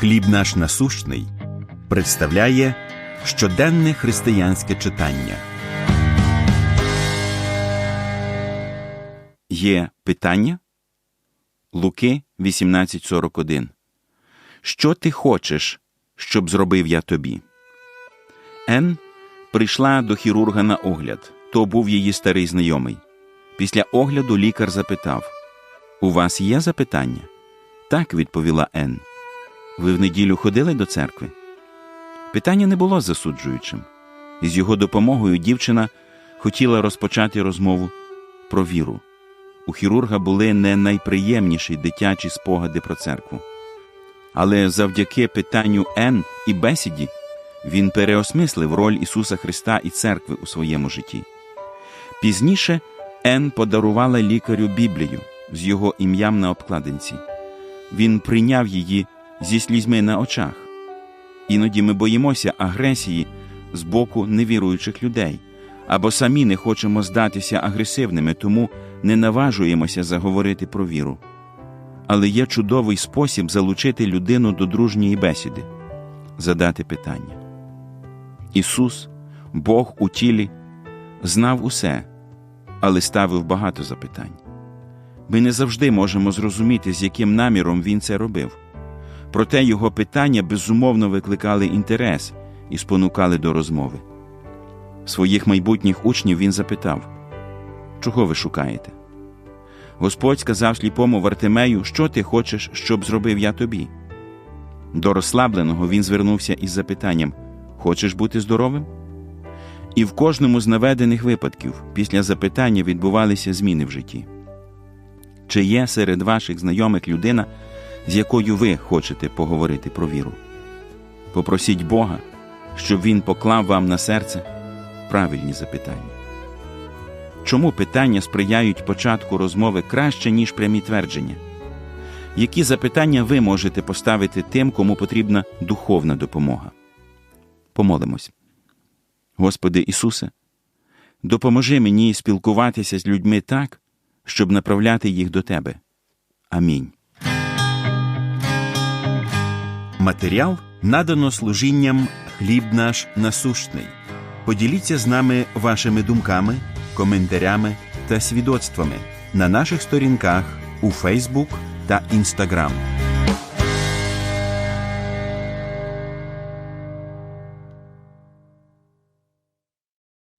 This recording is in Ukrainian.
Хліб наш насущний представляє щоденне християнське читання. Є питання? Луки 18.41 Що ти хочеш, щоб зробив я тобі? Ен прийшла до хірурга на огляд. То був її старий знайомий. Після огляду лікар запитав: У вас є запитання? Так, відповіла Ен. Ви в неділю ходили до церкви? Питання не було засуджуючим. З його допомогою дівчина хотіла розпочати розмову про віру. У хірурга були не найприємніші дитячі спогади про церкву. Але завдяки питанню Н і бесіді він переосмислив роль Ісуса Христа і церкви у своєму житті. Пізніше Н подарувала лікарю Біблію з його ім'ям на обкладинці. Він прийняв її зі слізьми на очах. Іноді ми боїмося агресії з боку невіруючих людей або самі не хочемо здатися агресивними, тому не наважуємося заговорити про віру. Але є чудовий спосіб залучити людину до дружньої бесіди, задати питання. Ісус, Бог у тілі, знав усе, але ставив багато запитань. Ми не завжди можемо зрозуміти, з яким наміром Він це робив. Проте його питання безумовно викликали інтерес і спонукали до розмови. Своїх майбутніх учнів він запитав Чого ви шукаєте? Господь сказав сліпому Вартимею, що ти хочеш, щоб зробив я тобі. До розслабленого він звернувся із запитанням Хочеш бути здоровим? І в кожному з наведених випадків після запитання відбувалися зміни в житті. Чи є серед ваших знайомих людина, з якою ви хочете поговорити про віру? Попросіть Бога, щоб Він поклав вам на серце правильні запитання. Чому питання сприяють початку розмови краще, ніж прямі твердження? Які запитання ви можете поставити тим, кому потрібна духовна допомога? Помолимось. Господи Ісусе, допоможи мені спілкуватися з людьми так, щоб направляти їх до Тебе. Амінь. Матеріал надано служінням хліб наш насущний. Поділіться з нами вашими думками, коментарями та свідоцтвами на наших сторінках у Фейсбук та Інстаграм.